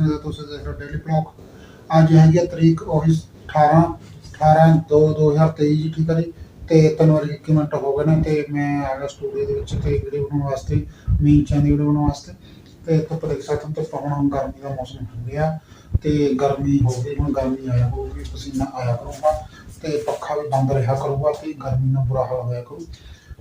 ਦੱਸਣ ਤੁਸੀਂ ਦੇਖ ਰਹੇ ਡੇਲੀ ਬਲੌਗ ਅੱਜ ਹੈਗੀ ਆ ਤਰੀਕ ਉਹੀ 18 18 2 2023 ਜੀ, ਠੀਕ ਹੈ ਜੀ? ਤੇ ਤਿੰਨ ਵਾਰੀ ਇੱਕ ਮਿੰਟ ਹੋ ਗਏ ਨੇ ਤੇ ਮੈਂ ਆ ਗਿਆ ਸਟੂਡੀਓ ਦੇ ਵਿੱਚ ਤੇ ਵੀਡੀਓ ਬਣਾਉਣ ਵਾਸਤੇ ਮੀਨ ਦੀ ਵੀਡੀਓ ਬਣਾਉਣ ਵਾਸਤੇ। ਤੇ ਧੁੱਪ ਦੇਖ ਸਕਦੇ ਹੋ, ਧੁੱਪ ਹੁਣ ਗਰਮੀ ਦਾ ਮੌਸਮ ਹੋ ਗਿਆ। ਤੇ ਗਰਮੀ ਹੋ ਗਈ, ਹੁਣ ਗਰਮੀ ਆਇਆ ਹੋਊਗੀ, ਪਸੀਨਾ ਆਇਆ ਕਰੂਗਾ। ਤੇ ਪੱਖਾ ਵੀ ਬੰਦ ਰਿਹਾ ਕਰੂਗਾ ਤੇ ਗਰਮੀ ਨਾਲ ਬੁਰਾ ਹਾਲ ਹੋਇਆ ਕਰੂ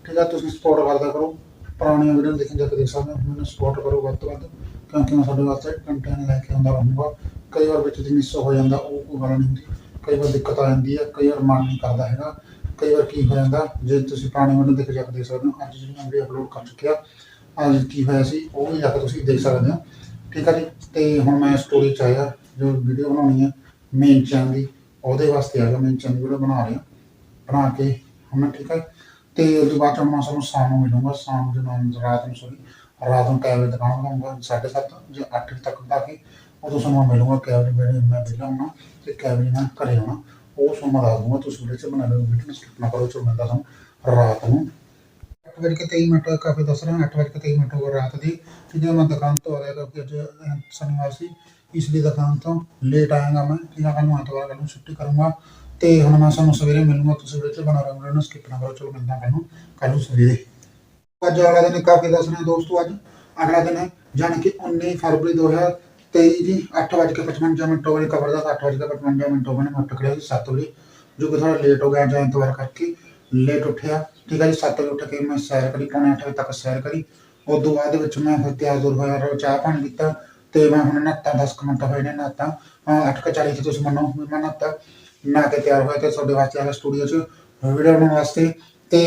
ਠੀਕ ਹੈ ਤੁਸੀਂ ਸਪੋਰਟ ਕਰਦਾ ਕਰੋ। ਪੁਰਾਣੀਆਂ ਵੀਡੀਓ ਦੇਖਣ ਜਾ ਕੇ ਦੇਖ ਸਕਦੇ ਹੋ। ਮੈਨੂੰ ਸਪੋਰਟ ਕਰੋ ਵੱਧ ਤੋਂ ਵੱਧ, ਕਿਉਂਕਿ ਮੈਂ ਤੁਹਾਡੇ ਵਾਸਤੇ ਕੰਟੈਂਟ ਲੈ ਕੇ ਆਉਂਦਾ ਰਹੂੰਗਾ। ਕਈ ਵਾਰ ਵਿੱਚ ਦੀ ਮਿਸ ਹੋ ਜਾਂਦਾ, ਉਹ ਕੋਈ ਗੱਲ ਨਹੀਂ ਹੁੰਦੀ। ਕਈ ਵਾਰ ਦਿੱਕਤ ਆ ਜਾਂਦੀ ਹੈ, ਕਈ ਵਾਰ ਮਨ ਨਹੀਂ ਕਰਦਾ ਹੈਗਾ। ਕਈ ਵਾਰ ਕੀ ਹੋ ਜਾਂਦਾ, ਜੇ ਤੁਸੀਂ ਪੁਰਾਣੀ ਵੀਡੀਓ ਦੇਖ ਜਾ ਕੇ ਦੇਖ ਸਕਦੇ ਹੋ, ਅੱਜ ਜਿਹੜੀਆਂ ਵੀਡੀਓ ਅਪਲੋਡ ਕਰ ਚੁੱਕਿਆ, ਅੱਜ ਕੀ ਹੋਇਆ ਸੀ, ਉਹ ਵੀ ਜਾ ਕੇ ਤੁਸੀਂ ਦੇਖ ਸਕਦੇ ਹੋ। ਠੀਕ ਹੈ ਜੀ? ਤੇ ਹੁਣ ਮੈਂ ਸਟੋਰੀ ਚ ਆਇਆ, ਜੋ ਵੀਡੀਓ ਬਣਾਉਣੀ ਹੈ ਮੇਨ ਚੈਨਲ ਦੀ, ਉਹਦੇ ਵਾਸਤੇ ਆਇਆ ਮੇਨ ਚੈਨਲ ਵੀਡੀਓ ਬਣਾ ਰਿਹਾ। ਬਣਾ ਕੇ ਹੁਣ ਮੈਂ ਠੀਕ ਹੈ ਤੇ ਉਸ ਤੋਂ ਬਾਅਦ ਚ ਮੈਂ ਤੁਹਾਨੂੰ ਸ਼ਾਮ ਨੂੰ ਮਿਲੂੰਗਾ, ਸ਼ਾਮ ਦੇ ਨਾਲ ਰਾਤ ਨੂੰ ਸੋਰੀ ਰਾਤ ਨੂੰ ਕੈਬ ਦੁਕਾਨ ਬਣਾਉਂਗਾ 7:30 ਜਾਂ 8 ਤੱਕ ਦਾ ਕੇ ਉਦੋਂ ਸਮਾਂ ਮਿਲੂੰਗਾ ਕੈਬ ਵੇਲੇ ਮੈਂ ਵਿਹਲਾ ਤੇ ਕੈਬ ਮੈਂ ਘਰੇ ਆਉਣਾ, ਉਹ ਸਮਾਂ ਦੱਸ ਦੂੰਗਾ ਤੁਸੀਂ ਵੀਡੀਓ ਚ ਬਣਾ ਲਓ ਵੀਡੀਓ ਸਕਿਪ ਨਾ ਕਰੋ ਚੋ ਮਿਲਦਾ ਤੁਹਾਨੂੰ ਰਾਤ ਨੂੰ। 8 ਵਜੇ ਕੇ 23 ਮਿੰਟ, ਕਾਫੀ ਦੱਸ ਰਿਹਾ 8 ਵਜੇ ਕੇ 23 ਮਿੰਟ ਹੋ ਰਾਤ ਦੀ, ਠੀਕ ਹੈ, ਮੈਂ ਦੁਕਾਨ ਤੋਂ ਆ ਗਿਆ ਕਿਉਂਕਿ ਅੱਜ ਸ਼ਨੀਵਾਰ ਸੀ, ਇਸ ਲਈ ਦੁਕਾਨ ਤੋਂ ਲੇਟ ਆਏਗਾ ਮੈਂ, ਠੀਕ ਹੈ ਕੱਲ ਨੂੰ ਐਤਵਾਰ ਕੱਲ ਨੂੰ ਛੁੱਟੀ ਕਰੂੰਗਾ। ਤੇ ਹੁਣ ਮੈਂ ਤੁਹਾਨੂੰ ਸਵੇਰੇ ਮਿਲੂੰਗਾ, ਤੁਸੀਂ ਵੀਡੀਓ ਚ ਬਣਾ ਰਹੇ ਹੋ ਨਾ ਸਕਿਪ ਨਾ ਕਰੋ, ਚਲੋ ਮਿਲਦਾ ਕੱਲ ਕੱਲ ਨੂੰ ਸਵੇਰੇ। ਅੱਜ ਅਗਲਾ ਦਿਨ ਕਾਫੀ ਦੱਸਣਾ ਦੋਸਤੋ ਅੱਜ। ਅਗਲਾ ਦਿਨ ਹੈ, ਜਾਣੀ ਕਿ 19 ਫਰਵਰੀ 2023 ਜੀ 8:55 ਮਿੰਟ ਹੋ ਖਬਰ ਦਾ 8:55 ਮਿੰਟ ਹੋ ਮੈਂ ਟਕਰਿਆ ਸੀ 7 ਵਜੇ। ਜੋ ਕਿ ਥੋੜਾ ਲੇਟ ਹੋ ਗਿਆ, ਜਾਂ ਐਤਵਾਰ ਕਰਕੇ ਲੇਟ ਉੱਠਿਆ। ਠੀਕ ਹੈ ਜੀ 7 ਵਜੇ ਉੱਠ ਕੇ ਮੈਂ ਸੈਰ ਕਰੀ, ਪੌਣੇ 8 ਵਜੇ ਤੱਕ ਸੈਰ ਕਰੀ। ਉਸ ਤੋਂ ਬਾਅਦ ਵਿੱਚ ਮੈਂ ਫਿਰ ਤਿਆਰ ਤੁਰ ਹੋਇਆ ਚਾਹ ਪਾਣੀ ਪੀਤਾ ਤੇ ਮੈਂ ਹੁਣ ਨਹਾਤਾ 10 ਕੁ ਮਿੰਟ ਹੋਏ ਨੇ ਨਹਾਤਾ। 8:40 ਤੇ ਤੁਸੀਂ ਮੰਨੋ, ਮੈਂ ਨਹਾਤਾ। ਨਹਾ ਕੇ ਤਿਆਰ ਹੋਇਆ ਤੇ ਤੁਹਾਡੇ ਵਾਸਤੇ ਆਇਆ ਸਟੂਡੀਓ 'ਚ ਵੀਡੀਓ ਬਣਾਉਣ ਵਾਸਤੇ। ਤੇ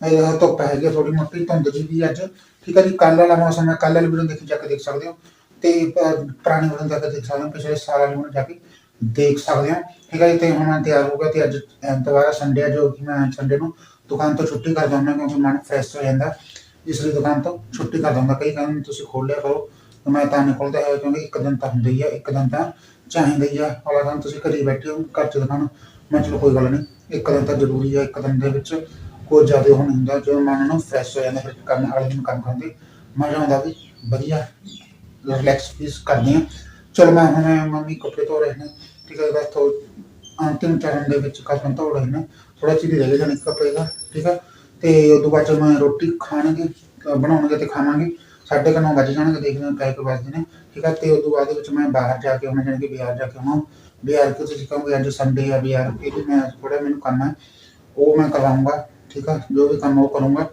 ਇਹ ਧੁੱਪ ਹੈਗੀ ਆ ਥੋੜੀ ਮੋਟੀ, ਧੁੰਦ ਜੀ ਵੀ ਅੱਜ। ਠੀਕ ਹੈ ਜੀ ਕੱਲ ਵਾਲਾ ਮੌਸਮ ਹੈ ਕੱਲ ਵਾਲੀ ਵੀਡੀਓ ਦੇਖੀ ਜਾ ਕੇ ਦੇਖ ਸਕਦੇ ਹੋ। ਤੇ ਪੁਰਾਣੀ ਵੀਡੀਓ ਜਾ ਕੇ ਦੇਖ ਸਕਦੇ ਹੋ, ਪਿਛਲੇ ਸਾਲ ਵਾਲੀ ਵੀਡੀਓ ਜਾ ਕੇ ਦੇਖ ਸਕਦੇ ਹੋ। ਠੀਕ ਹੈ ਜੀ, ਤੇ ਹੁਣ ਤਿਆਰ ਹੋ ਗਿਆ ਤੇ ਅੱਜ ਐਤਵਾਰ ਸੰਡੇ ਆ, ਜੋ ਕਿ ਮੈਂ ਸੰਡੇ ਨੂੰ ਦੁਕਾਨ ਤੋਂ ਛੁੱਟੀ ਕਰ ਦਿੰਦਾ ਕਿਉਂਕਿ ਮਨ ਫਰੈਸ਼ ਹੋ ਜਾਂਦਾ। ਇਸ ਲਈ ਦੁਕਾਨ ਤੋਂ ਛੁੱਟੀ ਕਰ ਦਿੰਦਾ। ਕਈ ਕਹਿੰਦੇ ਤੁਸੀਂ ਖੋਲ ਲਿਆ ਕਰੋ। ਮੈਂ ਤਾਂ ਨਹੀਂ ਖੋਲਦਾ ਕਿਉਂਕਿ ਇੱਕ ਦਿਨ ਤਾਂ ਹੁੰਦਾ ਹੀ ਇੱਕ ਦਿਨ ਤਾਂ ਚਾਹੀਦਾ ਹੀ ਆ। ਅਗਲਾ ਤੁਸੀਂ ਘਰੇ ਬੈਠੇ ਹੋ, ਘਰ ਚ ਦੁਕਾਨ ਮੈਂ ਚਲੋ ਕੋਈ ਗੱਲ ਨਹੀਂ, ਇੱਕ ਦਿਨ ਤਾਂ ਜ਼ਰੂਰੀ ਆ, ਇੱਕ ਦਿਨ ਦੇ ਵਿੱਚ ਕੋਈ ਜ਼ਿਆਦਾ ਉਹ ਹੁੰਦਾ ਜੋ ਮਨ ਨੂੰ ਫਰੈਸ਼ ਹੋ ਜਾਂਦਾ, ਫਿਰ ਕਰਨ ਵਾਲੇ ਦਿਨ ਕੰਮ ਕਰਨ ਮਜ਼ਾ ਆਉਂਦਾ ਵੀ ਵਧੀਆ ਰਿਲੈਕਸ ਫੀਸ ਕਰਦੇ ਆ। ਚਲੋ ਮੈਂ ਹੁਣ ਮੰਮੀ ਕੱਪੜੇ ਧੋ ਰਹੇ ਨੇ, ਠੀਕ ਹੈ ਬਸ ਥੋ ਅੰਤਿਮ ਚਰਨ ਦੇ ਵਿੱਚ ਕੱਪੜੇ ਧੋ ਰਹੇ ਨੇ। ਥੋੜਾ ਚਿਰ ਰਹਿ ਜਾਣੀ ਕੱਪੜੇ ਦਾ, ਠੀਕ ਹੈ ਤੇ ਉਸ ਤੋਂ ਬਾਅਦ 'ਚ ਮੈਂ ਰੋਟੀ ਖਾਣਗੇ, ਬਣਾਉਣਗੇ ਤੇ ਖਾਵਾਂਗੇ। ਸਾਢੇ ਕੁ ਨੌ ਵੱਜ ਜਾਣਗੇ ਦੇਖਦੇ ਹਾਂ ਕਾਇ ਵੱਜਦੇ ਨੇ। ਠੀਕ ਹੈ ਤੇ ਉਸ ਤੋਂ ਬਾਅਦ ਵਿੱਚ ਮੈਂ ਬਾਹਰ ਜਾ ਕੇ ਹੁਣ ਜਾਣੀ ਕਿ ਬਾਜ਼ਾਰ ਜਾ ਕੇ ਆਉਣਾ। ਬਾਜ਼ਾਰ ਕਿ ਤੁਸੀਂ ਕਹੋਗੇ, ਅੱਜ ਸੰਡੇ ਆ ਬਾਜ਼ਾਰ ਇਹ ਵੀ ਮੈਂ ਥੋੜਾ ਮੈਨੂੰ ਕੰਮ ਹੈ, ਉਹ ਮੈਂ ਕਰਵਾਉਂਗਾ। ਠੀਕ ਆ, ਜੋ ਵੀ ਕੰਮ ਉਹ ਕਰੂੰਗਾ।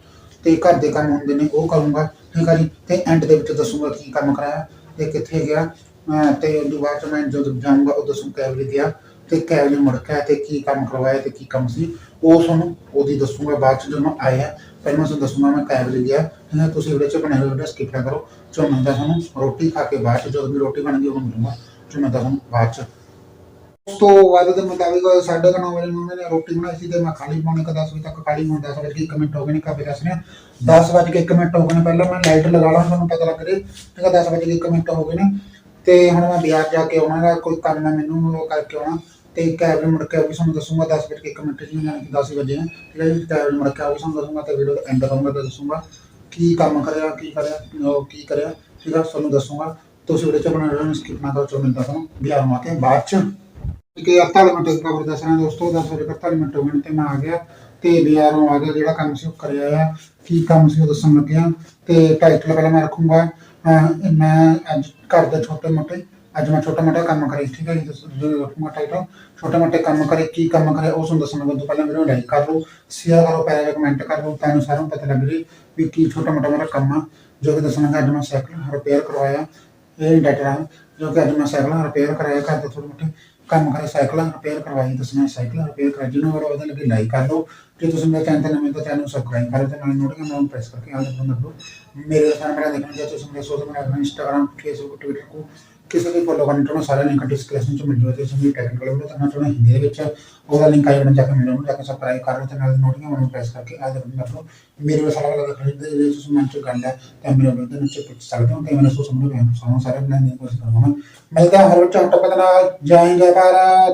ਤੇ ਘਰ ਦੇ ਕੰਮ ਹੁੰਦੇ ਨੇ, ਉਹ ਕਰੂੰਗਾ। ਠੀਕ ਆ ਜੀ, ਤੇ ਐਂਡ ਦੇ ਵਿੱਚ ਦੱਸੂਗਾ ਕੀ ਕੰਮ ਕਰਾਇਆ, ਤੇ ਕਿੱਥੇ ਗਿਆ। ਤੇ ਉਸ ਤੋਂ ਬਾਅਦ 'ਚ ਮੈਂ ਜਦੋਂ ਜਾਊਂਗਾ ਉਹ ਦੱਸੂ ਕੈਬ ਲਈ ਗਿਆ। ਤੇ ਕੈਬ ਲਈ ਮੁੜ ਕੇ ਤੇ ਕੀ ਕੰਮ ਕਰਵਾਇਆ ਤੇ ਕੀ ਕੰਮ ਸੀ, ਉਹ ਤੁਹਾਨੂੰ ਉਹਦੀ ਦੱਸੂਗਾ। ਬਾਅਦ 'ਚ ਜਦੋਂ ਆਇਆ ਪਹਿਲਾਂ ਤੁਹਾਨੂੰ ਦੱਸੂਗਾ ਮੈਂ ਕੈਬ ਲਈ ਗਿਆ ਠੀਕ ਹੈ, ਤੁਸੀਂ ਵੀਡੀਓ 'ਚ ਬਣੇ ਹੋਏ ਵੀਡੀਓ ਸਕਿਪ ਨਾ ਕਰੋ। ਚੋ ਮੈਂ ਤੁਹਾਨੂੰ ਰੋਟੀ ਖਾ ਕੇ ਬਾਅਦ 'ਚ ਜਦੋਂ ਵੀ ਰੋਟੀ ਬਣ ਗਈ ਉਹ ਮਿਲੂਗਾ। ਚੋ ਮਿਲਦਾ ਤੁਹਾਨੂੰ ਬਾਅਦ 'ਚ। ਉਸ ਤੋਂ ਬਾਅਦ ਦੇ ਮੁਤਾਬਿਕ ਸਾਢੇ ਕੁ ਨੌ ਵਜੇ ਮੰਮੀ ਨੇ ਰੋਟੀ ਬਣਾਈ ਸੀ ਤੇ ਮੈਂ ਖਾਲੀ ਪੌਣੇ ਕੁ 10 ਵਜੇ ਤੱਕ ਖਾਲੀ ਹੁਣ 10 ਵਜੇ ਕੇ 1 ਮਿੰਟ ਹੋ ਗਏ ਨੇ ਕਾਫੀ ਦੱਸ ਰਿਹਾ 10 ਵਜੇ ਕੇ 1 ਮਿੰਟ ਹੋ ਗਏ ਨੇ ਪਹਿਲਾਂ ਮੈਂ ਲਾਈਟ ਲਗਾ ਲਾਂ, ਤੁਹਾਨੂੰ ਪਤਾ ਲੱਗ ਰਿਹਾ ਠੀਕ ਹੈ 10 ਵਜੇ ਕੇ 1 ਮਿੰਟ ਹੋ ਗਏ ਨੇ। ਤੇ ਹੁਣ ਮੈਂ ਬਾਜ਼ਾਰ ਜਾ ਕੇ ਆਉਣਾ ਕੋਈ ਕੰਮ ਹੈ ਮੈਨੂੰ, ਉਹ ਕਰਕੇ ਆਉਣਾ। ਤੇ ਕੈਬ ਨੂੰ ਮੁੜ ਕੇ ਉਹ ਵੀ ਤੁਹਾਨੂੰ ਦੱਸੂਗਾ 10 ਵਜੇ ਕੇ 1 ਮਿੰਟ ਜੀ ਯਾਨੀ ਕਿ 10 ਵਜੇ ਠੀਕ ਹੈ ਜੀ ਕੈਬ ਨੂੰ ਮੁੜ ਕੇ ਵੀ ਤੁਹਾਨੂੰ ਦੱਸੂਗਾ, ਤੇ ਵੀਡੀਓ ਦਾ ਐਂਡ ਕਰੂੰਗਾ ਤੇ ਦੱਸੂਗਾ ਕੀ ਕੰਮ ਕਰਿਆ, ਕੀ ਕਰਿਆ, ਉਹ ਕੀ ਕਰਿਆ। ਠੀਕ ਹੈ ਤੁਹਾਨੂੰ ਦੱਸੂਗਾ। ਤੁਸੀਂ ਵੀਡੀਓ ਚ ਬਣਾ ਰਹੇ ਸਕਿਪ ਨਾ ਕਰੋ ਮਿਲਦਾ ਤੁਹਾਨੂੰ ਬਾਜ਼ਾਰ ਨੂੰ ਆ ਕੇ, ਬਾਅਦ ਚ। ਕਿ 48 ਮਿੰਟ ਦੀ ਖਬਰ ਦੱਸਣਾ ਦੋਸਤੋ 10 ਵਜੇ 48 ਮਿੰਟ ਹੋ ਗਏ ਤੇ ਮੈਂ ਆ ਗਿਆ ਤੇ ਬਾਜ਼ਾਰੋਂ ਆ ਗਿਆ, ਜਿਹੜਾ ਕੰਮ ਸੀ ਉਹ ਕਰਿਆ ਆ, ਕੀ ਕੰਮ ਸੀ ਉਹ ਦੱਸਣ ਲੱਗਿਆ। ਤੇ ਟਾਈਟਲ ਪਹਿਲਾਂ ਮੈਂ ਰੱਖੂੰਗਾ। ਮੈਂ ਅੱਜ ਘਰ ਦੇ ਛੋਟੇ ਮੋਟੇ ਅੱਜ ਮੈਂ ਛੋਟਾ ਮੋਟਾ ਕੰਮ ਕਰੀ, ਠੀਕ ਹੈ ਜੀ, ਦੱਸੋ ਜੋ ਰੱਖੂੰਗਾ ਟਾਈਟਲ ਛੋਟੇ ਕੰਮ ਕਰੇ, ਕੀ ਕੰਮ ਕਰੇ ਉਸ ਨੂੰ ਦੱਸਣ ਤੋਂ ਪਹਿਲਾਂ ਵੀਡੀਓ ਲਾਈਕ ਕਰ ਲਓ ਸ਼ੇਅਰ ਕਰੋ ਪੈਰਾ ਕਮੈਂਟ ਕਰ ਲਓ ਤਾਂ ਸਾਰਿਆਂ ਨੂੰ ਪਤਾ ਲੱਗ ਜੇ ਵੀ ਕੀ ਛੋਟਾ ਮੋਟਾ ਮੇਰਾ ਕੰਮ ਆ, ਜੋ ਕਿ ਦੱਸਣਾ ਅੱਜ ਮੈਂ ਸਾਈਕਲ ਰਿਪੇਅਰ ਕਰਵਾਇਆ, ਇਹ ਡਾਟਾ ਜੋ ਕਿ ਅੱਜ ਮੈਂ ਸਾਈਕਲ ਰਿਪੇਅਰ ਕਰਾਇਆ, ਘਰ ਦੇ ਥੋੜੇ ਮੋਟੇ ਕੰਮ ਕਰੇ ਸਾਈਕਲ ਰਿਪੇਅਰ ਕਰਵਾਈ, ਦੱਸਣਾ ਸਾਈਕਲ ਰਿਪੇਅਰ ਕਰਾ ਜਿਹਨੂੰ ਵਾਲਾ ਉਹਦੇ ਲੱਗੇ ਲਾਈਕ ਕਰ ਲਓ ਜੇ ਤੁਸੀਂ ਮੇਰੇ ਚੈਨਲ ਤੇ ਨਵੇਂ ਤਾਂ ਚੈਨਲ ਨੂੰ ਸਬਸਕ੍ਰਾਈਬ ਕਰ ਤੇ ਨਾਲ ਨੋਟੀਫਿਕੇਸ਼ਨ ਨੂੰ ਪ੍ਰੈਸ ਕਰਕੇ ਆਲ ਬਟਨ ਦਬੋ ਮੇਰੇ ਨਾਲ ਮੇਰਾ ਦੇਖਣਾ ਜੇ ਤੁਸੀਂ ਮੇਰੇ social media Instagram Facebook Twitter को ਕਿਸੇ ਵੀ ਫੋਲੋ ਕਰਨ ਤੋਂ ਸਾਰੇ ਲਿੰਕ ਡਿਸਕ੍ਰਿਪਸ਼ਨ ਚ ਮਿਲ ਜਾਵੇ ਤੇ ਤੁਸੀਂ ਟੈਕਨੀਕਲ ਵੀਡੀਓ ਤਾਂ ਚਾਹੁੰਦੇ ਹਿੰਦੀ ਦੇ ਵਿੱਚ ਉਹਦਾ ਲਿੰਕ ਆਈ ਬਟਨ ਜਾ ਕੇ ਮਿਲ ਜਾਊਗਾ ਜਾ ਕੇ ਸਬਸਕ੍ਰਾਈਬ ਕਰ ਲਓ ਤੇ ਨਾਲ ਨੋਟੀਫਿਕੇਸ਼ਨ ਨੂੰ ਪ੍ਰੈਸ ਕਰਕੇ ਆਲ ਬਟਨ ਦਬੋ ਮੇਰੇ ਵਿੱਚ ਸਾਰਾ ਲੱਗਾ ਖਰੀਦਦੇ ਜੇ ਤੁਸੀਂ ਮਨ ਚ ਗੱਲ ਹੈ, ਤਾਂ ਮੇਰੇ ਵੀਡੀਓ ਦੇ ਨੀਚੇ ਪੁੱਛ ਸਕਦੇ ਹੋ ਤੇ ਮੇਰੇ ਸੋਸ਼ਲ ਮੀਡੀਆ ਸਾਰੇ ਬਣਾਉਣ ਦੀ ਕੋਸ਼ਿਸ਼ ਕਰਾਂਗਾ। ਮਿਲਦਾ ਹਾਂ ਹਰ ਵਿੱਚ ਟੱਪਕ ਨਾਲ, ਜੈ ਹਿੰਦ, ਜੈ ਭਾਰਤ।